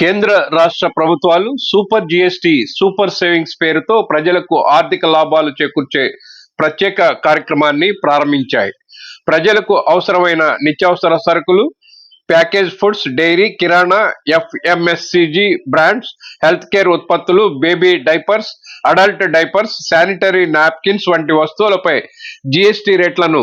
కేంద్ర రాష్ట్ర ప్రభుత్వాలు సూపర్ జిఎస్టి సూపర్ సేవింగ్స్ పేరుతో ప్రజలకు ఆర్థిక లాభాలు చేకూర్చే ప్రత్యేక కార్యక్రమాన్ని ప్రారంభించాయి. ప్రజలకు అవసరమైన నిత్యావసర సరుకులు ప్యాకేజ్ ఫుడ్స్ డైరీ కిరాణా ఎఫ్ఎంఎస్సిజి బ్రాండ్స్ హెల్త్ కేర్ ఉత్పత్తులు baby diapers adult diapers sanitary napkins వంటి వస్తువులపై జిఎస్టి రేట్లను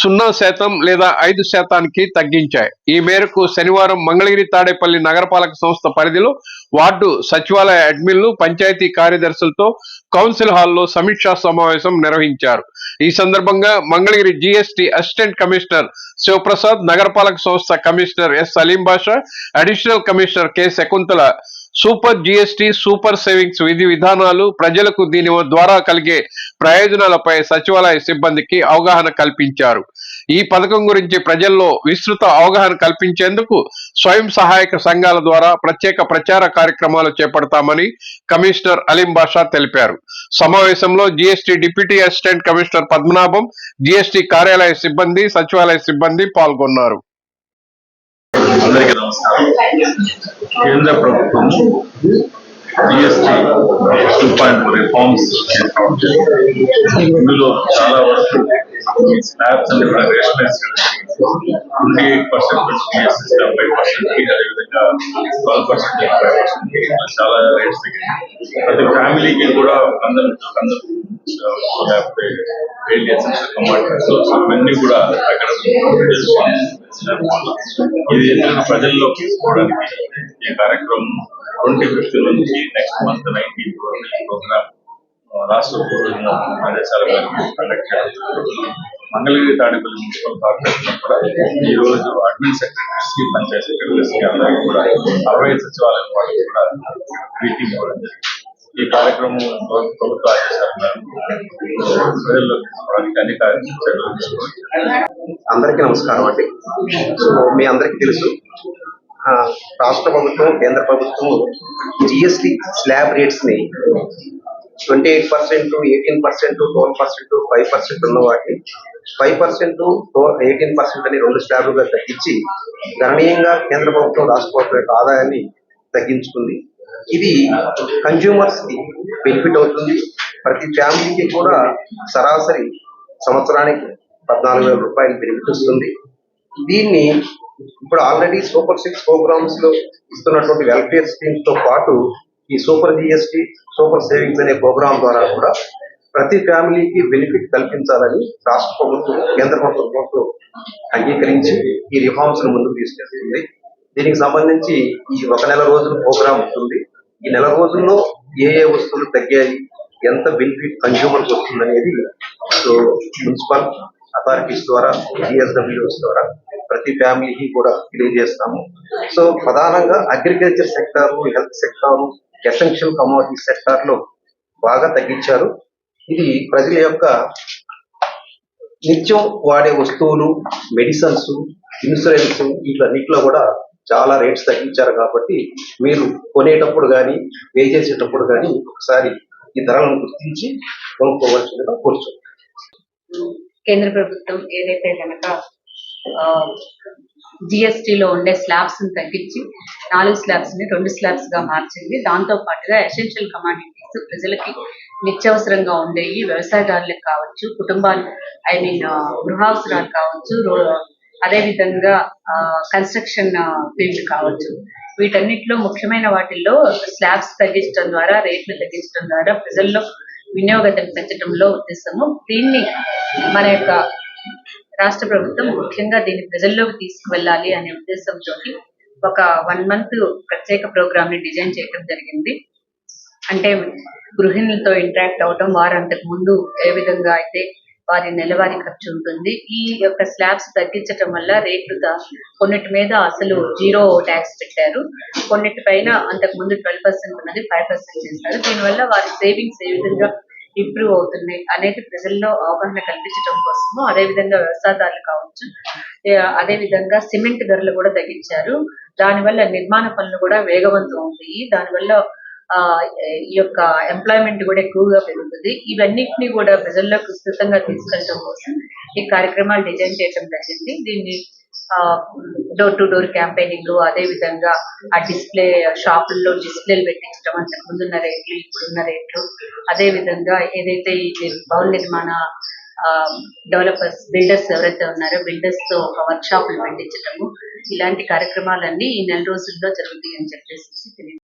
సున్నా శాతం లేదా ఐదు శాతానికి తగ్గించాయి. ఈ మేరకు శనివారం మంగళగిరి తాడేపల్లి నగరపాలక సంస్థ పరిధిలో వార్డు సచివాలయ అడ్మిన్లు పంచాయతీ కార్యదర్శులతో కౌన్సిల్ హాల్లో సమీక్షా సమావేశం నిర్వహించారు. ఈ సందర్భంగా Mangalagiri GST assistant commissioner Sivaprasad నగరపాలక సంస్థ commissioner S Saleem Basha additional commissioner K Shakuntala super GST super savings విధి విధానాలు ప్రజలకు దీని ద్వారా కలిగే ప్రయోజనాలపై సచివాలయ సిబ్బందికి అవగాహన కల్పించారు. ఈ పథకం గురించి ప్రజల్లో విస్తృత అవగాహన కల్పించేందుకు స్వయం సహాయక సంఘాల ద్వారా ప్రత్యేక ప్రచార కార్యక్రమాలు చేపడతామని కమిషనర్ అలీం బాషా తెలిపారు. సమావేశంలో GST deputy assistant commissioner Padmanabham GST కార్యాలయ సిబ్బంది సచివాలయ సిబ్బంది పాల్గొన్నారు. అందరికీ నమస్కారం కేంద్ర ప్రభుత్వం జిఎస్టి టూ పాయింట్ రిఫార్మ్స్ ఇందులో చాలా వరకు స్లాబ్స్ అన్ని కూడా rationalise twenty eight percent GST డెబ్బై పర్సెంట్ అదేవిధంగా ట్వెల్వ్ పర్సెంట్ ఫైవ్ పర్సెంట్ చాలా రేట్స్ తగ్గాయి ప్రతి ఫ్యామిలీకి కూడా అందరూ అందరూ కమాండర్స్ ఇవన్నీ కూడా అక్కడ ఇది ఎందుకంటే ప్రజల్లో తీసుకోవడానికి ఈ కార్యక్రమం ట్వంటీ ఫిఫ్త్ నుంచి నెక్స్ట్ మంత్ నైన్టీన్ ఈ ప్రోగ్రామ్ రాష్ట్ర పూర్వంగా ఆదేశాల మేరకు కండక్ట్ చేయడం మంగళగిరి తాడేపల్లి మున్సిపల్ కార్పొరేషన్ కూడా ఈ రోజు అడ్మిన్ సెక్రటరీస్కి పంచాయతీ సెక్రటరీస్కి అందరికీ కూడా అరవై సచివాలయం వాళ్ళకి కూడా మీటింగ్ ఇవ్వడం జరిగింది. ఈ కార్యక్రమం ప్రభుత్వం ప్రభుత్వ అందరికీ నమస్కారం అండి. సో మీ అందరికీ తెలుసు ఆ, రాష్ట్ర ప్రభుత్వం కేంద్ర ప్రభుత్వం GST slab రేట్స్ని twenty eight percent eighteen percent twelve percent five percent ఉన్న వాటిని ఫైవ్ పర్సెంట్ ఎయిటీన్ పర్సెంట్ అని రెండు స్లాబ్లుగా తగ్గించి గణనీయంగా కేంద్ర ప్రభుత్వం రాష్ట్ర ప్రభుత్వం యొక్క ఆదాయాన్ని తగ్గించుకుంది. ఇది కన్జ్యూమర్స్కి బెనిఫిట్ అవుతుంది. ప్రతి ఫ్యామిలీకి కూడా సరాసరి సంవత్సరానికి పద్నాలుగు వేల రూపాయలు బెనిఫిట్ వస్తుంది. దీన్ని ఇప్పుడు ఆల్రెడీ సూపర్ సిక్స్ ప్రోగ్రామ్స్లో ఇస్తున్నటువంటి వెల్ఫేర్ స్కీమ్స్తో పాటు ఈ సూపర్ జిఎస్టి సూపర్ సేవింగ్స్ అనే ప్రోగ్రామ్ ద్వారా కూడా ప్రతి ఫ్యామిలీకి బెనిఫిట్ కల్పించాలని రాష్ట్ర ప్రభుత్వం కేంద్ర ప్రభుత్వం అంగీకరించి ఈ రిఫార్మ్స్ను ముందుకు తీసుకెళ్తుంది. దీనికి సంబంధించి ఈ ఒక నెల రోజుల ప్రోగ్రామ్ ఉంటుంది. ఈ నెల రోజుల్లో ఏ ఏ వస్తువులు తగ్గాయి ఎంత బెనిఫిట్ కన్స్యూమర్స్ వస్తుంది అనేది సో మున్సిపల్ అథారిటీస్ ద్వారా జిఎస్డబ్ల్యూఎస్ ద్వారా ప్రతి ఫ్యామిలీకి కూడా తెలియజేస్తాము. సో ప్రధానంగా agriculture sector health sector essential commodity సెక్టార్లో బాగా తగ్గించారు. ఇది ప్రజల యొక్క నిత్యం వాడే వస్తువులు మెడిసిన్స్ ఇన్సూరెన్స్ వీటిలన్నిటిలో కూడా చాలా రేట్స్ తగ్గించారు కాబట్టి మీరు కొనేటప్పుడు కానీ పే చేసేటప్పుడు కానీ ఒకసారి ఈ ధరలను గుర్తించి కొనుక్కోవాల్సిందిగా కోరుచున్నాను కేంద్ర ప్రభుత్వం ఏదైతే కనుక జిఎస్టీలో ఉండే స్లాబ్స్ని తగ్గించి నాలుగు స్లాబ్స్ని రెండు స్లాబ్స్గా మార్చింది. దాంతో పాటుగా ఎసెన్షియల్ కమాడిటీస్ ప్రజలకి నిత్యవసరంగా ఉండేవి వ్యవసాయదారులకు కావచ్చు కుటుంబాలు ఐ మీన్ గృహావసరాలు కావచ్చు అదే విధంగా కన్స్ట్రక్షన్ ఫీల్డ్ కావచ్చు. వీటన్నిటిలో ముఖ్యమైన వాటిల్లో స్లాబ్స్ తగ్గించడం ద్వారా రేట్లు తగ్గించడం ద్వారా ప్రజల్లో వినియోగతను పెంచడంలో ఉద్దేశము. దీన్ని మన యొక్క రాష్ట్ర ప్రభుత్వం ముఖ్యంగా దీన్ని ప్రజల్లోకి తీసుకువెళ్ళాలి అనే ఉద్దేశంతో ఒక వన్ మంత్ ప్రత్యేక ప్రోగ్రామ్ని డిజైన్ చేయడం జరిగింది. అంటే గృహిణులతో ఇంటరాక్ట్ అవటం వారు అంతకు ముందు ఏ విధంగా అయితే వారి నెలవారీ ఖర్చు ఉంటుంది. ఈ యొక్క స్లాబ్స్ తగ్గించటం వల్ల రేట్లు కొన్నిటి మీద అసలు జీరో ట్యాక్స్ పెట్టారు. కొన్నిటి పైన అంతకు ముందు ట్వెల్వ్ పర్సెంట్ ఉన్నది ఫైవ్ పర్సెంట్ చేశారు. దీనివల్ల వారి సేవింగ్స్ ఏ విధంగా ఇంప్రూవ్ అవుతుంది అనేది ప్రజల్లో అవగాహన కల్పించడం కోసము అదే విధంగా వ్యవసాయదారులు కావచ్చు అదేవిధంగా అదే విధంగా సిమెంట్ ధరలు కూడా తగ్గించారు. దానివల్ల నిర్మాణ పనులు కూడా వేగవంతం అవుతాయి. దానివల్ల ఆ ఈ యొక్క ఎంప్లాయ్మెంట్ కూడా ఎక్కువగా పెరుగుతుంది. ఇవన్నిటిని కూడా ప్రజల్లోకి విస్తృతంగా తీసుకెళ్ళడం కోసం ఈ కార్యక్రమాలు డిజైన్ చేయడం జరిగింది. దీన్ని డోర్ టు డోర్ క్యాంపెయినింగ్ అదే విధంగా ఆ డిస్ప్లే షాపుల్లో డిస్ప్లేలు పెట్టించడం అంటే ముందున్న రేట్లు ఇప్పుడున్న రేట్లు. అదే విధంగా ఏదైతే ఈ భవన నిర్మాణ డెవలపర్స్ బిల్డర్స్ ఎవరైతే ఉన్నారో బిల్డర్స్తో ఒక వర్క్ షాపులు పెట్టించడము. ఇలాంటి కార్యక్రమాలన్నీ ఈ నెల రోజుల్లో జరుగుతాయి అని చెప్పేసి తెలియదు